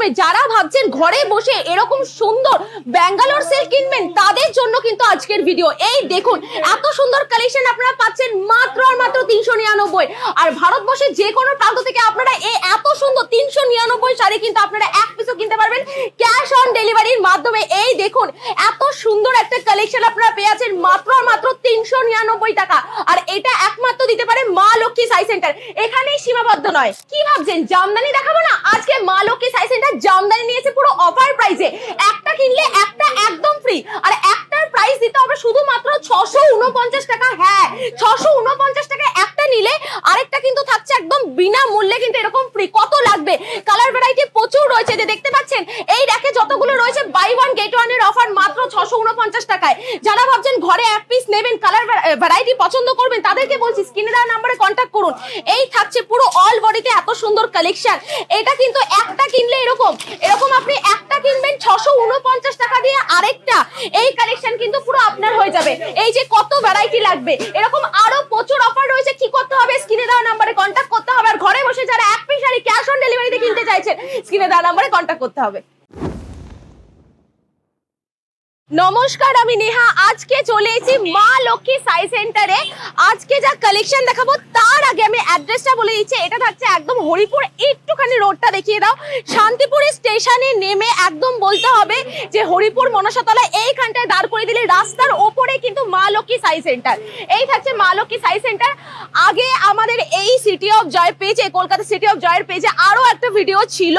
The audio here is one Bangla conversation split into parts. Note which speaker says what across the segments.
Speaker 1: মাধ্যমে যারা ভাবছেন ঘরে বসে এরকম সুন্দর ব্যাঙ্গালোর সেল কিনবেন, তাদের জন্য কিন্তু আজকের ভিডিও এই দেখুন, এত সুন্দর কালেকশন আপনারা পাচ্ছেন মাত্র আর মাত্র তিনশো নিরানব্বই। আর ভারতবর্ষের যে কোনো প্রান্ত থেকে আপনারা এই এত সুন্দর তিনশো নিরানব্বই শাড়ি কিন্তু আপনারা এক পিসও কিনতে পারবেন ক্যাশ অন ডেলিভারির মাধ্যমে। এই দেখুন, এত সুন্দর একটা কালেকশন আপনারা পেয়ে আছেন মাত্র আর মাত্র তিনশো নিরানব্বই টাকা। আর এটা একমাত্র দিতে পারে মা লক্ষ্মী সাই সেন্টার এখানেই সীমাবদ্ধ নয়। কি ভাবছেন, জামদানি দেখাবো না? আজকে মা লক্ষ্মী সাই সেন্টার জামদানি নিয়েছে পুরো অফার প্রাইসে একটা কিনলে একটা একদম ফ্রি আর একটার প্রাইস দিতে হবে শুধুমাত্র ছশো উনপঞ্চাশ টাকা। হ্যাঁ ছশো উনপঞ্চাশ টাকা একটা নিলে আরেকটা কিন্তু থাকছে একদম বিনা মূল্যে কিন্তু এরকম ফ্রি কত লাগবে? কালার ভ্যারাইটি প্রচুর রয়েছে যে দেখতে পাচ্ছেন? এই র্যাকে যতগুলো রয়েছে বাই ওয়ান গেট ওয়ানের অফার মাত্র ছশো উনপঞ্চাশ টাকায়। যারা ভাবছেন ঘরে এক পিস নেবেন কালার ভ্যারাইটি পছন্দ করবেন, তাদেরকে বলছি স্ক্রিনে দেওয়া নাম্বারে কন্ট্যাক্ট করুন। এই থাকছে পুরো অল বডিতে এত সুন্দর কালেকশন এটা কিন্তু একটা কিনলে এরকম এরকম আপনি একটা কিনবেন ছশো উনপঞ্চাশ টাকা দিয়ে আরেকটা এই কালেকশন কিন্তু পুরো আপনার হয়ে যাবে। এই যে কত ভ্যারাইটি লাগবে। এরকম আরও প্রচুর অফার রয়েছে। কি করতে হবে? স্ক্রিনে দেওয়া নাম্বারে কন্ট্যাক্ট করতে হবে। আর ঘরে বসে যারা এক পিস শাড়ি ক্যাশ অন ডেলিভারিতে কিনতে চাইছেন স্ক্রিনে দেওয়া নাম্বারে কন্ট্যাক্ট করতে হবে। নমস্কার, আমি নেহা। আজকে চলে এসেছি মা লক্ষ্মী সাই সেন্টারে। আজকে যা কালেকশন দেখাবো, তার আগে আমি অ্যাড্রেসটা বলে দিচ্ছি। এটা থাকছে একদম হরিপুর, একটুখানি রোডটা দেখিয়ে দাও। শান্তিপুর স্টেশনে নেমে একদম বলতে হবে যে হরিপুর মনসাতলা, এইখানটায় দাঁড় করে দিলে রাস্তার ওপরে কিন্তু মা লক্ষ্মী সাই সেন্টার। এই থাকছে মা লক্ষ্মী সাই সেন্টার। আগে আমাদের এই সিটি অফ জয় পেজে কলকাতা সিটি অফ জয়ের পেজে আরও একটা ভিডিও ছিল।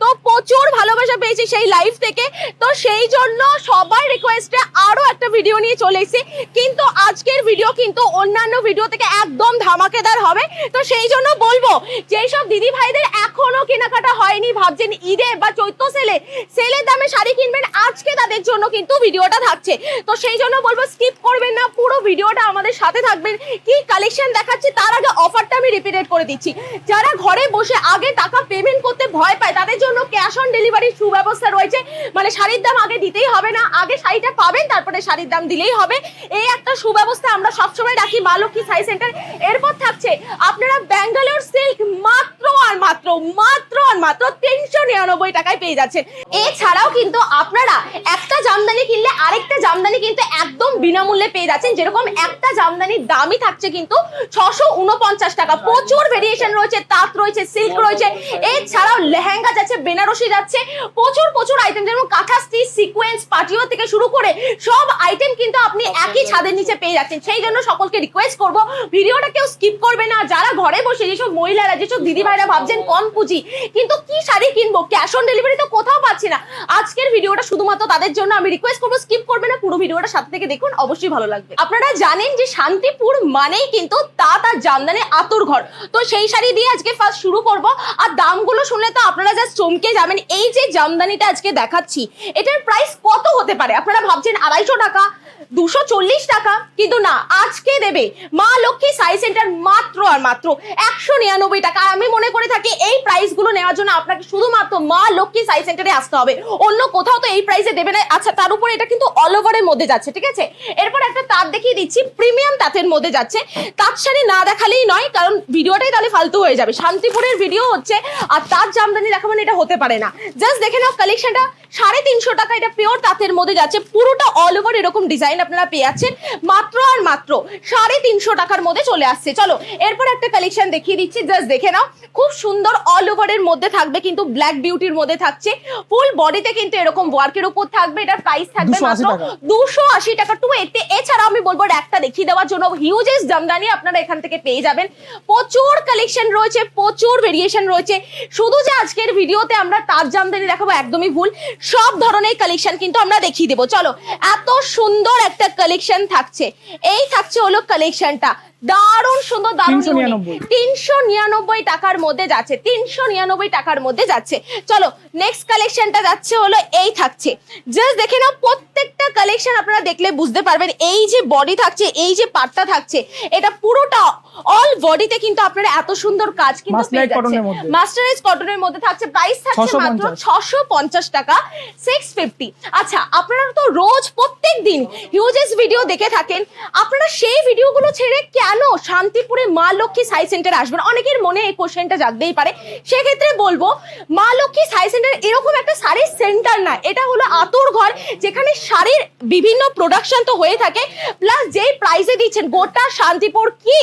Speaker 1: তো প্রচুর ভালোবাসা পেয়েছি সেই লাইফ থেকে। তো সেই জন্য সবার রিকোয়েস্টে আরও একটা ভিডিও নিয়ে চলে এসেছি। কিন্তু আজকের ভিডিও কিন্তু অন্যান্য ভিডিও থেকে একদম ধামাকেদার হবে। তো সেই জন্য বলব যেই সব দিদি ভাইদের এখনও কেনাকাটা হয়নি, ভাবছেন ঈদে বা চৈত্র সেলে, সেলের দামে শাড়ি কিনবেন, আজকে তাদের জন্য কিন্তু ভিডিওটা থাকছে। তো সেই জন্য বলব স্কিপ করবেন না, পুরো ভিডিওটা আমাদের সাথে থাকবেন। কি কালেকশন দেখাচ্ছি, তার আগে অফারটা আমি রিপিটেড করে দিচ্ছি। যারা ঘরে বসে আগে টাকা পেমেন্ট করতে ভয় পায়, তাদের জন্য ক্যাশ অন ডেলিভারির সুব্যবস্থা রয়েছে। মানে শাড়ির দাম আগে দিতেই হবে না, আগে শাড়িটা পাবেন, তারপরে শাড়ির দাম দিলেই হবে। এই একটা সুব্যবস্থা আমরা সবসময় রাখি, মা লক্ষ্মী সাই সেন্টার। এরপর থাকছে, আপনারা ব্যাঙ্গালোর সিল্ক মাত্র আর মাত্র মাত্র আর মাত্র তিনশো নিরানব্বই টাকায় পেয়ে যাচ্ছেন। এছাড়াও কিন্তু আপনারা একটা জামদানি কিনলে আরেকটা জামদানি কিন্তু একদম বিনামূল্যে পেয়ে যাচ্ছেন। যেরকম একটা জামদানির দামই থাকছে কিন্তু ছশো উনপঞ্চাশ টাকা। প্রচুর ভেরিয়েশন রয়েছে, তাঁত রয়েছে, সিল্ক রয়েছে। এছাড়াও লেহেঙ্গা যাচ্ছে, বেনারসি যাচ্ছে। প্রচুর প্রচুর আইটেম যেমন কাঁথা স্টিচ সিকোয়েন্স পাটিও থেকে শুরু করে সব আইটেম কিন্তু আপনি একই ছাদের নিচে পেয়ে যাচ্ছেন। সেই জন্য সকলকে রিকোয়েস্ট করব ভিডিওটা কেউ স্কিপ করবে না। যারা ঘরে বসে যেসব মহিলারা যেসব দিদি ভাইরা ভাবছেন কম পুঁজি কিন্তু কি শাড়ি কিনবো? ক্যাশ অন ডেলিভারি তো কোথাও পাচ্ছি না। আজকের ভিডিওটা শুধুমাত্র তাদের জন্য আমি রিকোয়েস্ট করব স্কিপ করবে না। পুরো ভিডিওটা সাথে থেকে দেখুন অবশ্যই ভালো লাগবে। আপনারা জানেন যে শান্তিপুর মানেই কিন্তু তা তার জামদানি আতুর ঘর। তো সেই শাড়ি দিয়ে আজকে ফার্স্ট শুরু করব। আর দামগুলো শুনলে তো আপনারা জাস্ট চমকে যাবেন। এই যে জামদানিটা আজকে দেখাচ্ছি এটার প্রাইস কত হতে পারে? আপনারা ভাবছেন আড়াইশো টাকা, দুশো চল্লিশ টাকা, কিন্তু না, আজকে দেবে মা লক্ষ্মী সাই সেন্টার মাত্র আর মাত্র একশো নিরানব্বই টাকা। আর আমি মনে করে থাকি এই প্রাইসগুলো নেওয়ার জন্য আপনাকে শুধুমাত্র মা লক্ষ্মী সাই সেন্টারে আসতে হবে। অন্য কোথাও তো এই প্রাইসে দেবে না। আচ্ছা তার উপরে এটা কিন্তু অল ওভারের মধ্যে যাচ্ছে, ঠিক আছে? এরপর একটা তাঁত দেখিয়ে দিচ্ছি প্রিমিয়াম তাঁতের মধ্যে যাচ্ছে। তাঁত শাড়ি না দেখালেই নয়, কারণ ভিডিওটাই তাহলে ফালতু হয়ে যাবে। শান্তিপুরের ভিডিও হচ্ছে, আর তাঁত জামদানি দেখাবেন এটা হতে পারে না। জাস্ট দেখে নাও কালেকশনটা সাড়ে তিনশো টাকা এটা পিওর তাঁতের মধ্যে যাচ্ছে পুরোটা অল ওভার এরকম ডিজাইন আপনারা পেয়ে যাচ্ছেন। মাত্র আর মাত্র সাড়ে তিনশো টাকার মধ্যে চলে আসছে। চলো এরপর একটা কালেকশন দেখিয়ে দিচ্ছি জাস্ট দেখে নাও। খুব সুন্দর অল ওভারের মধ্যে থাকবে কিন্তু ব্ল্যাক বিউটির মধ্যে থাকছে। ফুল বডিতে কিন্তু এরকম ওয়ার্কের উপর থাকবে এটার প্রাইস থাকবে মাত্র দুশো আশি টাকা টু এতে। এছাড়াও আমি বলব একটা দেখিয়ে দেওয়ার জন্য হিউজেস জামদানি আপনারা এখান থেকে পেয়ে যাবেন। প্রচুর কালেকশন রয়েছে প্রচুর ভেরিয়েশন রয়েছে। শুধু যে আজকের ভিডিওতে আমরা তার জামদানি দেখাবো একদমই ভুল। সব ধরনের কালেকশন কিন্তু আমরা দেখিয়ে দেবো। চলো এত সুন্দর একটা কালেকশন থাকছে। এই থাকছে হলো কালেকশনটা দারুণ সুন্দর দারুণ তিনশো নিরানব্বই। টাকার মধ্যে যাচ্ছে তিনশো নিরানব্বই টাকার মধ্যে যাচ্ছে। চলো নেক্সট কালেকশনটা যাচ্ছে হলো এই থাকছে। জাস্ট দেখে নাও প্রত্যেকটা কালেকশন আপনারা দেখলে বুঝতে পারবেন এই যে বডি থাকছে এই যে পাটটা থাকছে এটা পুরোটা অল বডিতে কিন্তু আপনারা এত সুন্দর কাজ কিন্তু পেয়ে যাচ্ছেন। মাস্টারাইজ কটনের মধ্যে থাকছে প্রাইস থাকছে মাত্র ছশো পঞ্চাশ টাকা সিক্স ফিফটি আচ্ছা আপনারা তো রোজ প্রত্যেক দিন হিউজেস ভিডিও দেখে থাকেন আপনারা সেই ভিডিওগুলো ছেড়ে ক্যাশ কেন শান্তিপুরে মা লক্ষ্মী সাই সেন্টার আসবেন অনেকের মনে এই কোশ্চেনটা জাগতেই পারে। সেক্ষেত্রে বলব, মা লক্ষ্মী সাই সেন্টার এরকম একটা শাড়ির সেন্টার না, এটা হলো আতর ঘর, যেখানে শাড়ির বিভিন্ন প্রোডাকশন তো হয়ে থাকে প্লাস যেই প্রাইসে দিচ্ছেন, গোটা শান্তিপুর কি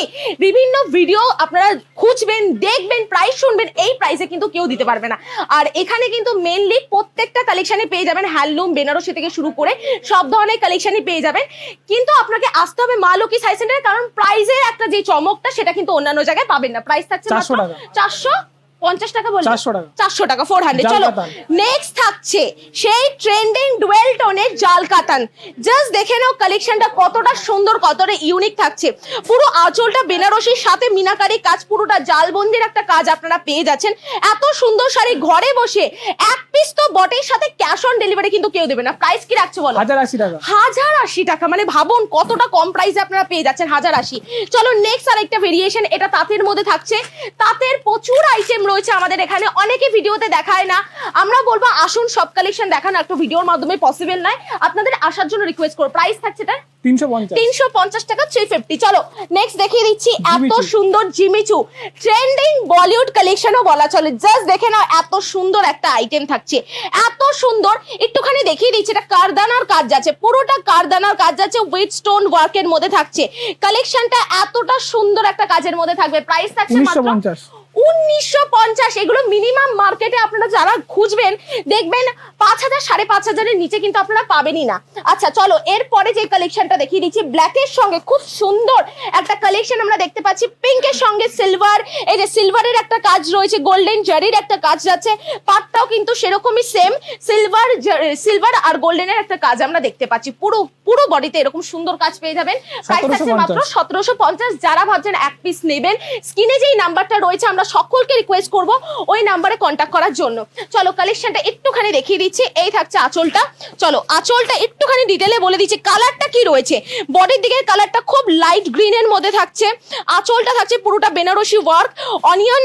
Speaker 1: বিভিন্ন ভিডিও আপনারা খুঁজবেন, দেখবেন প্রাইস শুনবেন, এই প্রাইসে কিন্তু কেউ দিতে পারবে না। আর এখানে কিন্তু মেনলি প্রত্যেকটা কালেকশনে পেয়ে যাবেন হ্যান্ডলুম বেনারসি থেকে শুরু করে সব ধরনের কালেকশনই পেয়ে যাবেন। কিন্তু আপনাকে আসতে হবে মা লক্ষ্মী সাই সেন্টারে, কারণ প্রাইসের একটা যে চমকটা সেটা কিন্তু অন্যান্য জায়গায় পাবেন না প্রাইস থাকছে
Speaker 2: 400 টাকা।
Speaker 1: চারশো পঞ্চাশ টাকা বললেন
Speaker 2: 400 টাকা।
Speaker 1: চারশো টাকা ফোর হান্ড্রেড
Speaker 2: জাল
Speaker 1: চলো
Speaker 2: কাতান।
Speaker 1: নেক্সট থাকছে সেই ট্রেন্ডিং ডুয়েল টোনের জাল কাতান জাস্ট দেখে নাও কালেকশনটা কতটা সুন্দর কতটা ইউনিক থাকছে। পুরো আঁচলটা বেনারসির সাথে মিনাকারি কাজ পুরোটা জালবন্দির একটা কাজ আপনারা পেয়ে যাচ্ছেন। এত সুন্দর শাড়ি ঘরে বসে এক পিস তো বটের সাথে ক্যাশ অন ডেলিভারি কিন্তু কেউ দেবে না। প্রাইস কি রাখছে বলো?
Speaker 2: হাজার আশি টাকা।
Speaker 1: হাজার আশি টাকা মানে ভাবুন কতটা কম প্রাইসে আপনারা পেয়ে যাচ্ছেন হাজার আশি। চলো নেক্সট আরেকটা ভেরিয়েশন এটা তাঁতের মধ্যে থাকছে। তাঁতের প্রচুর আইটেম রয়েছে আমাদের এখানে। অনেকে ভিডিওতে দেখায় না। আমরা বলব আসুন সব কালেকশন দেখানো। একটা ভিডিওর মাধ্যমে পসিবল নয়। আপনাদের আসার জন্য রিকোয়েস্ট করো প্রাইস থাকছে এটা
Speaker 2: তিনশো পঞ্চাশ।
Speaker 1: টাকা থ্রি ফিফটি চলো নেক্সট দেখিয়ে দিচ্ছি। এত। সুন্দর জিমিচু। ট্রেন্ডিং বলিউড কালেকশনও বলা চলে। জাস্ট দেখে নাও এত সুন্দর একটা আইটেম থাকছে। এত সুন্দর। একটুখানি দেখিয়ে দিচ্ছি এটা কারদানার কাজ যাচ্ছে। পুরোটা কারদানার কাজ যাচ্ছে। উইথ স্টোন ওয়ার্কের মধ্যে থাকছে। কালেকশনটা এতটা সুন্দর একটা কাজের মধ্যে থাকবে। প্রাইস থাকছে মাত্র উনিশশো পঞ্চাশ এগুলো মিনিমাম মার্কেটে আপনারা যারা খুঁজবেন দেখবেন পাঁচ হাজার সাড়ে পাঁচ হাজারের নিচে কিন্তু আপনারা পাবেনই না। আচ্ছা চলো এরপরে যে কালেকশনটা দেখিয়ে দিচ্ছি ব্ল্যাকের সঙ্গে খুব সুন্দর একটা কালেকশন আমরা দেখতে পাচ্ছি পিঙ্কের সঙ্গে সিলভার এই যে সিলভারের একটা কাজ রয়েছে গোল্ডেন জারির একটা কাজ যাচ্ছে পাটটাও কিন্তু সেরকমই সেম সিলভার সিলভার আর গোল্ডেনের একটা কাজ আমরা দেখতে পাচ্ছি। পুরো পুরো বডিতে এরকম সুন্দর কাজ পেয়ে যাবেন। প্রাইস থাকছে মাত্র
Speaker 2: 1750
Speaker 1: সতেরোশো পঞ্চাশ যারা ভাবছেন এক পিস নেবেন স্ক্রিনে যেই নাম্বারটা রয়েছে আমরা সকলকে রিকোয়েস্ট করব ওই নাম্বারে কন্ট্যাক্ট করার জন্য। চলো কালেকশনটা একটুখানি দেখিয়ে দিচ্ছি এই থাকছে আঁচলটা। চলো আঁচলটা একটুখানি ডিটেলে বলে দিচ্ছি কালারটা কি রয়েছে? বডির দিকের কালারটা খুব লাইট গ্রিনের মধ্যে থাকছে। আঁচলটা থাকছে পুরোটা বেনারসি ওয়ার্ক অনিয়ন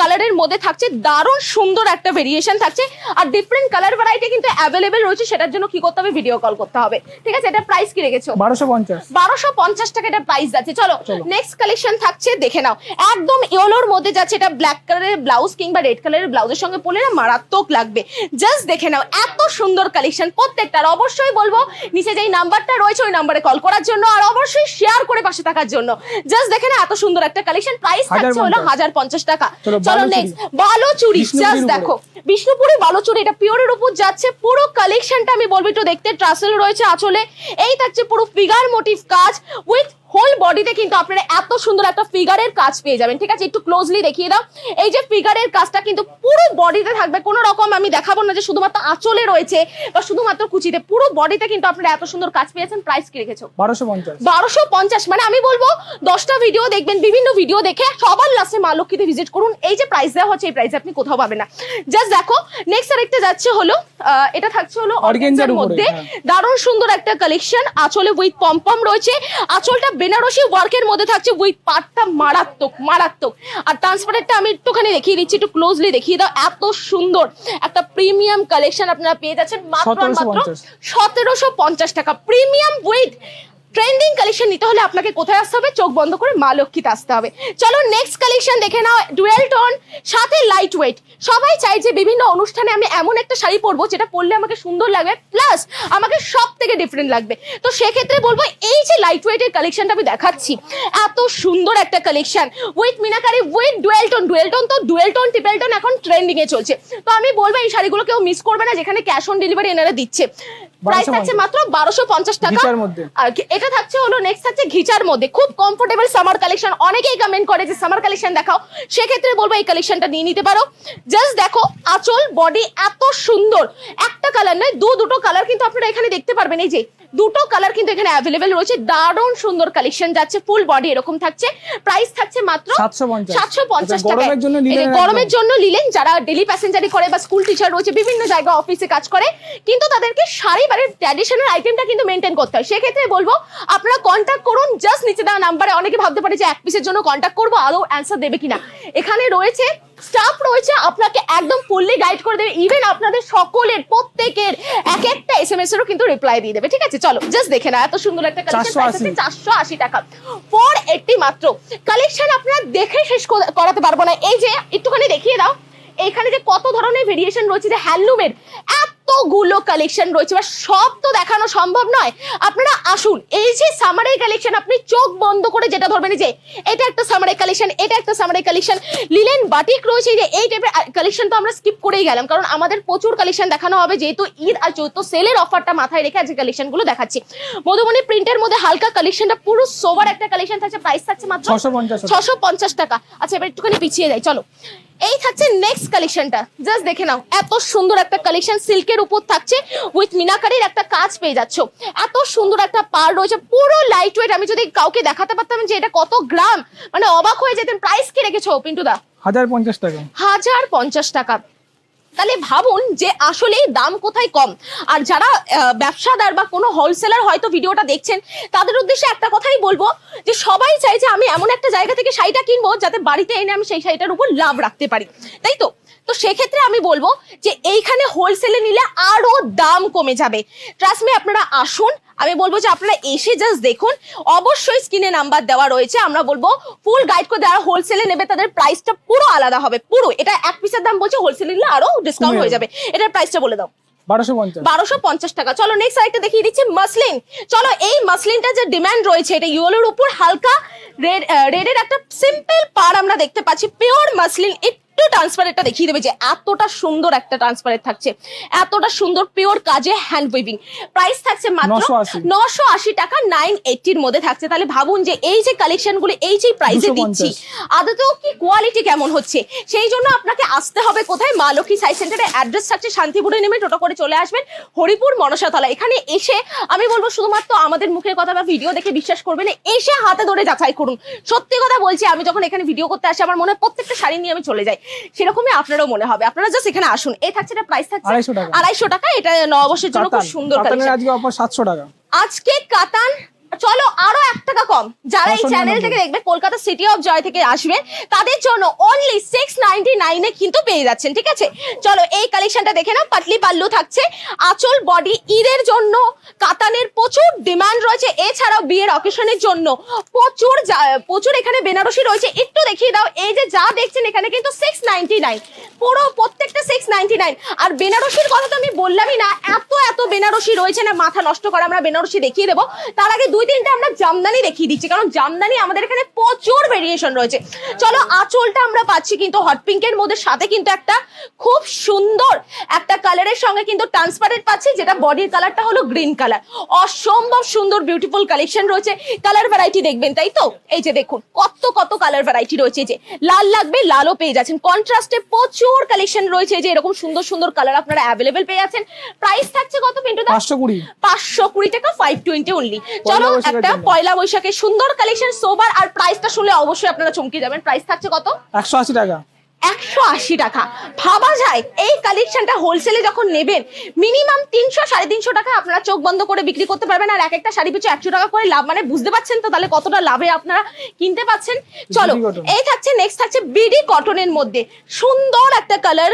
Speaker 1: কালারের মধ্যে থাকছে দারুণ সুন্দর একটা ভেরিয়েশন থাকছে। আর ডিফারেন্ট কালার ভ্যারাইটি কিন্তু অ্যাভেলেবেল রয়েছে সেটার জন্য কি করতে হবে? ভিডিও কল করতে হবে। ঠিক আছে এটা প্রাইস কি রেখেছো?
Speaker 2: বারোশো পঞ্চাশ।
Speaker 1: বারোশো পঞ্চাশ টাকা এটা প্রাইস যাচ্ছে। চলো
Speaker 2: চলো।
Speaker 1: নেক্সট কালেকশন থাকছে দেখে নাও। একদম ইয়েলোর মধ্যে যাচ্ছে এটা ব্ল্যাক কালারের ব্লাউজ কিংবা রেড কালারের ব্লাউজের সঙ্গে পরলে না মারাত্মক লাগবে জাস্ট দেখে নাও এত সুন্দর কালেকশন প্রত্যেকটার অবশ্যই বলব নিচে যেই নাম্বারটা রয়েছে ওই নাম্বারে কল করার জন্য আর অবশ্যই শেয়ার করে পাশে থাকার জন্য জাস্ট দেখে না এত সুন্দর একটা কালেকশন প্রাইস থাকছে হলো। হাজার পঞ্চাশ টাকা
Speaker 2: চলো।
Speaker 1: নেক্সট বালো চুরি জাস্ট। দেখো বিষ্ণুপুরি বালোচুরি এটা পিওরের উপর যাচ্ছে পুরো কালেকশনটা আমি বলব একটু দেখতে ট্রাসেল রয়েছে আঁচলে এই থাকছে পুরো ফিগার মোটিভ কাজ উইথ হোল বডিতে কিন্তু আপনারা এত সুন্দর একটা ফিগারের কাজ পেয়ে যাবেন ঠিক আছে? একটু ক্লোজলি দেখিয়ে দাও। এই যে ফিগারের কাজটা কিন্তু পুরো বডিতে থাকবে কোনো রকম আমি দেখাবো না যে শুধুমাত্র আঁচলে রয়েছে বা শুধুমাত্র কুচিতে। পুরো বডিতে কিন্তু আপনারা এত সুন্দর কাজ পেয়েছেন প্রাইস কি রেখেছো?
Speaker 2: বারোশো পঞ্চাশ।
Speaker 1: বারোশো পঞ্চাশ মানে আমি বলব দশটা ভিডিও দেখবেন বিভিন্ন ভিডিও দেখে সবার লাস্টে মা লক্ষ্মীতে ভিজিট করুন। এই যে প্রাইস দেওয়া হচ্ছে এই প্রাইসে আপনি কোথাও পাবেন না। জাস্ট দেখো নেক্সট আরেকটা যাচ্ছে হলো এটা থাকছে হলো অর্গেনজার মধ্যে।
Speaker 2: হ্যাঁ।
Speaker 1: দারুণ সুন্দর একটা কালেকশন আঁচলে উইথ পম্পম রয়েছে। আঁচলটা বেনারসি ওয়ার্কের মধ্যে থাকছে উইথ পাটটা মারাত্মক মারাত্মক। আর ট্রান্সপারেন্টটা আমি একটুখানি দেখিয়ে দিচ্ছি একটু ক্লোজলি দেখিয়ে দাও এত সুন্দর। একটা প্রিমিয়াম কালেকশন আপনারা পেয়ে যাচ্ছেন মাত্র মাত্র
Speaker 2: 1750
Speaker 1: সতেরোশো পঞ্চাশ টাকা। প্রিমিয়াম উইথ ট্রেন্ডিং কালেকশন নিতে হলে আপনাকে কোথায় আসতে হবে? চোখ বন্ধ করে মা লক্ষ্মীতে আসতে হবে। চলো নেক্সট কালেকশন দেখে নাও ডুয়েল টোন সাথে লাইট ওয়েট সবাই চাই যে বিভিন্ন অনুষ্ঠানে আমি এমন একটা শাড়ি পরবো যেটা পরলে আমাকে সুন্দর লাগবে প্লাস আমাকে সব থেকে ডিফারেন্ট লাগবে। তো সেক্ষেত্রে বলব এই যে লাইট ওয়েটের কালেকশনটা আমি দেখাচ্ছি এত সুন্দর একটা collection with meenakari with dual tone dual tone তো ডুয়েল টোন ট্রিপল টোন এখন ট্রেন্ডিং এ চলছে। তো আমি বলব এই শাড়িগুলো কেউ মিস করবে না যেখানে ক্যাশ অন ডেলিভারি এনারা দিচ্ছে। প্রাইস থাকছে মাত্র বারোশো পঞ্চাশ টাকা। আর এটা থাকছে হলো নেক্সট থাকছে ঘিচার মধ্যে। খুব কমফোর্টেবল সামার কালেকশন অনেকেই কমেন্ট করে যে সামার কালেকশন দেখাও। সেক্ষেত্রে বলব এই কালেকশনটা নিয়ে নিতে পারো। জাস্ট দেখো, আঁচল বডি এত সুন্দর। একটা কালার নয় দু দুটো কালার কিন্তু আপনারা এখানে দেখতে পারবেন। এই যে দুটো কালার কিন্তু এখানে অ্যাভেলেবেল রয়েছে। দারুণ সুন্দর কালেকশন যাচ্ছে ফুল বডি এরকম থাকছে। প্রাইস থাকছে মাত্র সাতশো পঞ্চাশ। টাকা
Speaker 2: গরমের জন্য নিলেন
Speaker 1: যারা ডেলি প্যাসেঞ্জারি করে বা স্কুল টিচার রয়েছে বিভিন্ন জায়গায় অফিসে কাজ করে কিন্তু তাদেরকে শাড়ি বাড়ির ট্র্যাডিশনাল আইটেমটা কিন্তু মেনটেন করতে হয়। সেক্ষেত্রে বলব আপনারা কন্ট্যাক্ট করুন জাস্ট নিচে দেওয়া নাম্বারে অনেকে ভাবতে পারে যে এক পিসের জন্য কন্ট্যাক্ট করব আদৌ অ্যান্সার দেবে কিনা। এখানে রয়েছে স্টাফ রয়েছে আপনাকে একদম ফুললি গাইড করে দেবে। ইভেন আপনাদের সকলের প্রত্যেকের এক একটা এস এম এস এরও কিন্তু রিপ্লাই দিয়ে দেবে ঠিক আছে? চলো জাস্ট দেখে না এত সুন্দর একটা কালেকশন
Speaker 2: 480
Speaker 1: চারশো আশি টাকা। ফোর এইটটি মাত্র কালেকশন আপনারা দেখে শেষ করাতে পারব না। এই যে একটুখানি দেখিয়ে দাও এখানে যে কত ধরনের ভেরিয়েশন রয়েছে যে হ্যান্ডলুমের এতগুলো কালেকশন রয়েছে বা সব তো দেখানো সম্ভব নয়। আপনারা আসুন এই যে সামারের কালেকশন আপনি চোখ বন্ধ করে যেটা ধরবেন যে এটা একটা সামারের কালেকশন এটা একটা সামারের কালেকশন লিলেন বাটিক রয়েছে এই যে এই টাইপের কালেকশন তো আমরা স্কিপ করেই গেলাম কারণ আমাদের প্রচুর কালেকশন দেখানো হবে যেহেতু ঈদ আর চৈত্র সেলের অফারটা মাথায় রেখে আজকে কালেকশনগুলো দেখাচ্ছি। মধুবনী প্রিন্টের মধ্যে হালকা কালেকশনটা পুরো সোবার একটা কালেকশন থাকছে প্রাইস থাকছে মাত্র ছশো পঞ্চাশ টাকা। আচ্ছা এবার একটুখানি পিছিয়ে যাই চলো। এই থাকছে নেক্সট কালেকশনটা জাস্ট দেখে নাও এত সুন্দর একটা কালেকশন সিল্কের উপর থাকছে উইথ মিনাকারির একটা কাজ পেয়ে যাচ্ছ। এত সুন্দর একটা পার রয়েছে পুরো লাইট ওয়েট আমি যদি কাউকে দেখাতে পারতাম যে এটা কত গ্রাম মানে অবাক হয়ে যেতেন। প্রাইস কি রেখেছো পিন্টুদা?
Speaker 2: হাজার পঞ্চাশ টাকা।
Speaker 1: হাজার পঞ্চাশ টাকা। তাহলে ভাবুন যে আসলে দাম কোথায় কম। আর যারা ব্যবসাদার বা কোনো হোলসেলার হয়তো ভিডিওটা দেখছেন, তাদের উদ্দেশ্যে একটা কথাই বলব যে সবাই চাই যে আমি এমন একটা জায়গা থেকে শাড়িটা কিনবো যাতে বাড়িতে এনে আমি সেই শাড়িটার উপর লাভ রাখতে পারি। তাই তো? তো সেক্ষেত্রে আমি বলব যে এইখানে হোলসেলে নিলে আরও দাম কমে যাবে। ট্রাস্ট মি আপনারা আসুন আমি বলব যে আপনারা এসে জাস্ট দেখুন। অবশ্যই স্ক্রিনে নাম্বার দেওয়া রয়েছে আমরা বলব ফুল গাইড করে যারা হোলসেলে নেবে তাদের প্রাইসটা পুরো আলাদা হবে পুরো। এটা এক পিসের দাম বলছে হোলসেলে নিলে আরও ডিসকাউন্ট হয়ে যাবে। এটার প্রাইসটা বলে দাও।
Speaker 2: বারোশো পঞ্চাশ।
Speaker 1: টাকা। চলো নেক্সট আরেকটা দেখিয়ে দিচ্ছি মাসলিন চলো এই মাসলিনটা যে ডিমান্ড রয়েছে এটা ইয়েলোর উপর হালকা রেড রেডের একটা সিম্পল পার আমরা দেখতে পাচ্ছি পিওর মাসলিন একটু ট্রান্সপারেন্টটা দেখিয়ে দেবে যে এতটা সুন্দর একটা ট্রান্সপারেন্ট থাকছে। এতটা সুন্দর পিওর কাজে হ্যান্ড উইভিং প্রাইস থাকছে মাত্র
Speaker 2: 980
Speaker 1: নশো আশি টাকা নাইন এইটির মধ্যে থাকছে। তাহলে ভাবুন যে এই যে কালেকশনগুলো এই যে প্রাইসে দিচ্ছি আদতেও কি কোয়ালিটি কেমন হচ্ছে? সেই জন্য আপনাকে আসতে হবে কোথায়? মা লক্ষ্মী সাই সেন্টারে অ্যাড্রেস থাকছে শান্তিপুরে নেমে টোটো করে চলে আসবেন হরিপুর মনসাতলা। এখানে এসে আমি বলব শুধুমাত্র আমাদের মুখের কথা বা ভিডিও দেখে বিশ্বাস করবেন না, এসে হাতে ধরে যাচাই করুন। সত্যি কথা বলছি আমি যখন এখানে ভিডিও করতে আসি আমার মনে হয় প্রত্যেকটা শাড়ি নিয়ে আমি চলে যাই। সেরকমই আপনারও মনে হবে। আপনারা জাস্ট এখানে আসুন। এই থাকছে এটা প্রাইস থাকছে
Speaker 2: 250 টাকা।
Speaker 1: আড়াইশো টাকা। এটা নববর্ষের জন্য খুব সুন্দর
Speaker 2: আজকে অফার সাতশো টাকা।
Speaker 1: আজকে কাতান চলো আরও এক টাকা কম। যারা এই চ্যানেল থেকে দেখবে কলকাতা সিটি অফ জয় থেকে আসবে তাদের জন্য অনলি সিক্স নাইনটি নাইনে কিন্তু পেয়ে যাচ্ছেন ঠিক আছে? চলো এই কালেকশনটা দেখে নাও পাতলি পাল্লু থাকছে। আঁচল বডি ঈদের জন্য কাতানের প্রচুর ডিমান্ড রয়েছে এছাড়াও বিয়ের অকেশনের জন্য। প্রচুর প্রচুর এখানে বেনারসি রয়েছে একটু দেখিয়ে দাও এই যে যা দেখছেন এখানে কিন্তু সিক্স নাইনটি নাইন পুরো প্রত্যেকটা সিক্স নাইনটি নাইন আর বেনারসির কথা তো আমি বললামই না এত এত বেনারসি রয়েছে না মাথা নষ্ট করা আমরা বেনারসি দেখিয়ে দেবো। তার আগে দুই তিনটা আমরা জামদানি দেখিয়ে দিচ্ছি কারণ জামদানি আমাদের এখানে প্রচুর ভেরিয়েশন রয়েছে। চলো আঁচলটা আমরা পাচ্ছি কিন্তু হট পিঙ্কের মধ্যে সাথে কিন্তু একটা খুব সুন্দর একটা কালারের সঙ্গে কিন্তু ট্রান্সপারেন্ট পাচ্ছি যেটা বডির কালারটা হলো গ্রিন কালার অসম্ভব সুন্দর বিউটিফুল কালেকশন রয়েছে। কালার ভ্যারাইটি দেখবেন তাই তো? এই যে দেখুন কত কত কালার ভ্যারাইটি রয়েছে যে। লাল লাগবে লালও পেয়ে যাচ্ছেন। কন্ট্রাস্টে প্রচুর কালেকশন রয়েছে যে এরকম সুন্দর সুন্দর কালার আপনারা অ্যাভেলেবেল পেয়ে যাচ্ছেন। প্রাইস থাকছে কত পিন্টু
Speaker 2: পাঁচশো কুড়ি।
Speaker 1: পাঁচশো কুড়ি টাকা ফাইভ টোয়েন্টি অনলি চলো একটা পয়লা বৈশাখে সুন্দর কালেকশন সোবার আর প্রাইসটা শুনলে অবশ্যই আপনারা চমকে যাবেন। প্রাইস থাকছে কত?
Speaker 2: একশো আশি টাকা।
Speaker 1: একশো আশি টাকা। ভাবা যায় এই কালেকশনটা হোলসেলে যখন নেবেন মিনিমাম তিনশো সাড়ে তিনশো টাকা আপনারা চোখ বন্ধ করে বিক্রি করতে পারবেন। আর এক একটা শাড়ি পিছু একশো টাকা করে লাভ মানে বুঝতে পারছেন তো তাহলে কতটা লাভে আপনারা কিনতে পাচ্ছেন? চলো এই থাকছে নেক্সট থাকছে বিডি কটনের মধ্যে। সুন্দর একটা কালার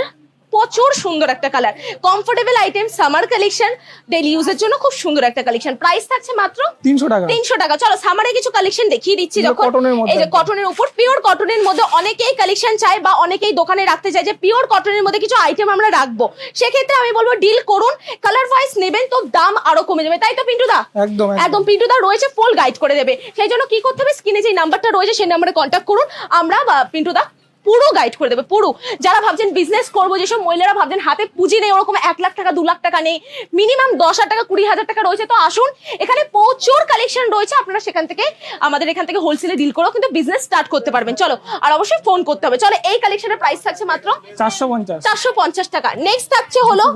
Speaker 1: প্রচুর সুন্দর একটা colour comfortable item summer collection daily ইউজের জন্য খুব সুন্দর একটা কালেকশন প্রাইস থাকছে মাত্র
Speaker 2: তিনশো টাকা।
Speaker 1: তিনশো টাকা। চলো সামারে কিছু কালেকশন দেখিয়ে দিচ্ছি। যখন এই যে কটনের উপর পিওর কটনের মধ্যে অনেকেই কালেকশন চায় বা অনেকেই দোকানে রাখতে চায় যে পিওর কটনের মধ্যে কিছু আইটেম আমরা রাখব। সেক্ষেত্রে আমি বলব ডিল করুন। কালার ওয়াইজ নেবেন তো দাম আরও কমে যাবে। তাই তো পিন্টু দা
Speaker 2: একদম।
Speaker 1: একদম পিন্টুদা রয়েছে ফুল গাইড করে দেবে। সেই জন্য কি করতে হবে? স্ক্রিনে যে নাম্বারটা রয়েছে সেই নাম্বারে কন্ট্যাক্ট করুন। আমরা বা পিন্টুদা পুরো গাইড করে দেবে পুরো। যারা ভাবছেন বিজনেস করব যেসব মহিলারা ভাবছেন হাতে পুঁজি নেই ওরকম এক লাখ টাকা দু লাখ টাকা নেই মিনিমাম দশ হাজার টাকা কুড়ি হাজার টাকা রয়েছে। তো আসুন এখানে প্রচুর কালেকশন রয়েছে আপনারা সেখান থেকে আমাদের এখান থেকে হোলসেলে ডিল করেও কিন্তু বিজনেস স্টার্ট করতে পারবেন। চলো আর অবশ্যই ফোন করতে হবে। চলো এই কালেকশনের প্রাইস থাকছে মাত্র
Speaker 2: চারশো পঞ্চাশ।
Speaker 1: চারশো পঞ্চাশ টাকা। নেক্সট থাকছে হলো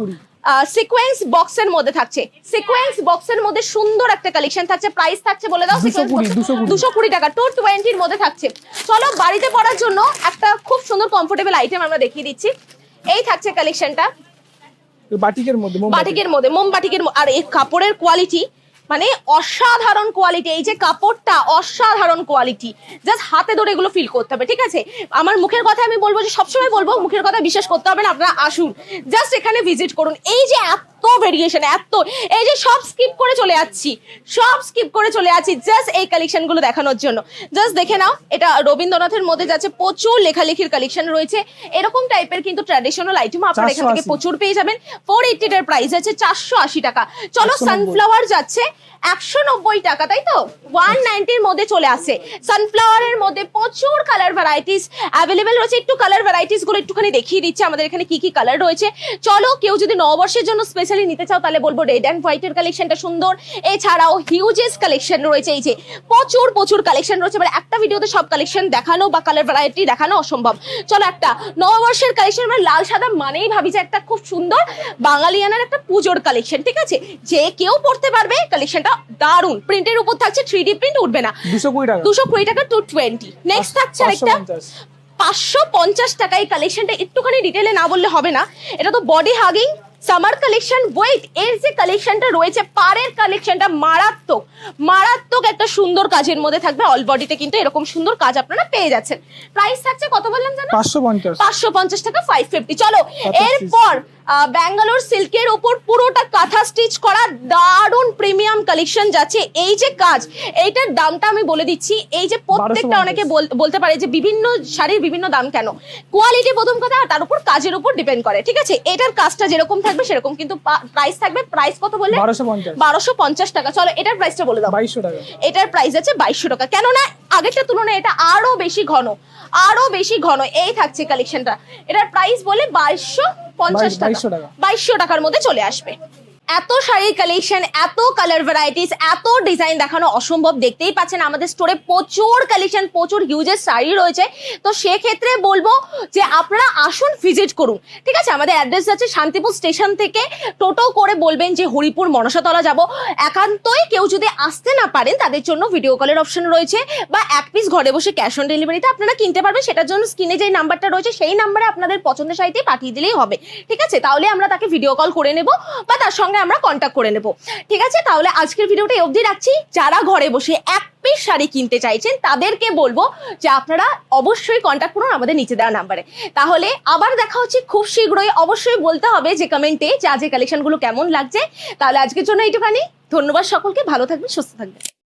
Speaker 1: সিকোয়েন্স বক্সের মধ্যে থাকছে। সিকোয়েন্স বক্সের মধ্যে সুন্দর একটা কালেকশন থাকছে প্রাইস থাকছে বলে দাও
Speaker 2: 220, 220
Speaker 1: দুশো কুড়ি। টাকা টু টোয়েন্টির মধ্যে থাকছে। চলো বাড়িতে পড়ার জন্য একটা খুব সুন্দর কমফোর্টেবল আইটেম আমরা দেখিয়ে দিচ্ছি। এই থাকছে কালেকশনটা
Speaker 2: বাটিকের মধ্যে।
Speaker 1: বাটিকের মধ্যে মোম বাটিকের আর এই কাপড়ের কোয়ালিটি মানে অসাধারণ কোয়ালিটি এই যে কাপড়টা অসাধারণ কোয়ালিটি জাস্ট হাতে ধরে এগুলো ফিল করতে হবে, ঠিক আছে? আমার মুখের কথা আমি বলব যে সবসময় বলব, মুখের কথা বিশ্বাস করতে হবে না, আপনারা আসুন। জাস্ট এখানে ভিজিট করুন। এই যে এত ভেরিয়েশন এত। এই যে সব স্কিপ করে চলে যাচ্ছি সব স্কিপ করে চলে যাচ্ছি জাস্ট এই কালেকশনগুলো দেখানোর জন্য। জাস্ট দেখে নাও এটা রবীন্দ্রনাথের মধ্যে যাচ্ছে প্রচুর লেখালেখির কালেকশন রয়েছে। এরকম টাইপের কিন্তু ট্র্যাডিশনাল আইটেম আপনারা এখান থেকে প্রচুর পেয়ে যাবেন। ফোর এইটিটার প্রাইস আছে চারশো আশি টাকা। চলো সানফ্লাওয়ার যাচ্ছে একশো নব্বই টাকা তাই তো? ওয়ান নাইনটির মধ্যে চলে আসে। সানফ্লাওয়ারের মধ্যে প্রচুর কালার ভ্যারাইটিস অ্যাভেলেবেল রয়েছে। একটু কালার ভ্যারাইটিসগুলো একটুখানি দেখিয়ে দিচ্ছে আমাদের এখানে কি কি কালার রয়েছে। চলো কেউ যদি নববর্ষের জন্য স্পেশালি নিতে চাও তাহলে বলব রেড অ্যান্ড হোয়াইটের কালেকশনটা সুন্দর। এছাড়াও হিউজেস কালেকশন রয়েছে এই যে প্রচুর প্রচুর কালেকশন রয়েছে। এবার একটা ভিডিওতে সব কালেকশন দেখানো বা কালার ভ্যারাইটি দেখানো অসম্ভব। চলো একটা নববর্ষের কালেকশন আমরা লাল সাদা মানেই ভাবি যে একটা খুব সুন্দর বাঙালিয়ানার একটা পুজোর কালেকশন ঠিক আছে? যে কেউ পড়তে পারবে কালেকশনটা দারুণ। প্রিন্টের উপর থাকছে থ্রি ডি প্রিন্ট উঠবে না।
Speaker 2: দুশো কুড়ি টাকা।
Speaker 1: টু টোয়েন্টি নেক্সট থাকছে আরেকটা। পাঁচশো পঞ্চাশ টাকা এই কালেকশনটা একটুখানি ডিটেলে না বললে হবে না। এটা তো body hugging summer collection weight এর যে কালেকশনটা রয়েছে পাড়ের কালেকশনটা মারাত্মক। মারাত্মক একটা সুন্দর কাজের মধ্যে থাকবে অল বডিতে কিন্তু এরকম সুন্দর কাজ আপনারা পেয়ে যাচ্ছেন। প্রাইস থাকছে কত বললাম জানো?
Speaker 2: পাঁচশো পঞ্চাশ।
Speaker 1: পাঁচশো পঞ্চাশ টাকা ফাইভ ফিফটি চলো এরপর ব্যাঙ্গালোর সিল্কের উপর পুরোটা কাঁথা স্টিচ করা দারুণ প্রিমিয়াম কালেকশন যাচ্ছে। এই যে কাজ এইটার দামটা আমি বলে দিচ্ছি এই যে প্রত্যেকটা অনেকে বল- বলতে পারে যে বিভিন্ন শাড়ির বিভিন্ন দাম কেন? কোয়ালিটি প্রথম কথা তার উপর কাজের উপর ডিপেন্ড করে ঠিক আছে? এটার কাজটা যেরকম থাকবে সেরকম কিন্তু প্রাইস থাকবে প্রাইস কত বললে?
Speaker 2: বারোশো পঞ্চাশ।
Speaker 1: টাকা। চলো এটার প্রাইসটা বলে দাও।
Speaker 2: বাইশশো টাকা।
Speaker 1: এটার প্রাইস আছে বাইশশো টাকা। কেননা আগেরটার তুলনায় এটা আরও বেশি ঘন আরও বেশি ঘন। এই থাকছে কালেকশনটা এটার প্রাইস বলে বাইশশো পঞ্চাশ টাকা।
Speaker 2: টাকা।
Speaker 1: বাইশশো টাকার মধ্যে চলে আসবে। এত শাড়ির কালেকশন এত কালার ভ্যারাইটিস এত ডিজাইন দেখানো অসম্ভব দেখতেই পাচ্ছেন। আমাদের স্টোরে প্রচুর কালেকশন প্রচুর হিউজের শাড়ি রয়েছে। তো সেক্ষেত্রে বলব যে আপনারা আসুন ভিজিট করুন। ঠিক আছে? আমাদের অ্যাড্রেস আছে শান্তিপুর স্টেশন থেকে টোটো করে বলবেন যে হরিপুর মনসাতলা যাব। একান্তই কেউ যদি আসতে না পারেন, তাদের জন্য ভিডিও কলের অপশন রয়েছে বা এক পিস ঘরে বসে ক্যাশ অন ডেলিভারিতে আপনারা কিনতে পারবেন। সেটার জন্য স্ক্রিনে যে নাম্বারটা রয়েছে, সেই নাম্বারে আপনাদের পছন্দের শাড়িতে পাঠিয়ে দিলেই হবে। ঠিক আছে? তাহলে আমরা তাকে ভিডিও কল করে নেব বা তার সঙ্গে আমরা কন্ট্যাক্ট করে নেব। ঠিক আছে? তাহলে আজকের ভিডিওটা অবধি রাখছি। যারা ঘরে বসে এক পিস শাড়ি কিনতে চাইছেন, তাদেরকে বলব যে আপনারা অবশ্যই কন্ট্যাক্ট করুন আমাদের নিচে দেওয়া নাম্বারে তাহলে আবার দেখা হচ্ছে খুব শীঘ্রই। অবশ্যই বলতে হবে যে কমেন্টে যে আজকে কালেকশনগুলো কেমন লাগছে। তাহলে আজকের জন্য এইটুখানি। ধন্যবাদ সকলকে। ভালো থাকবেন, সুস্থ থাকবেন।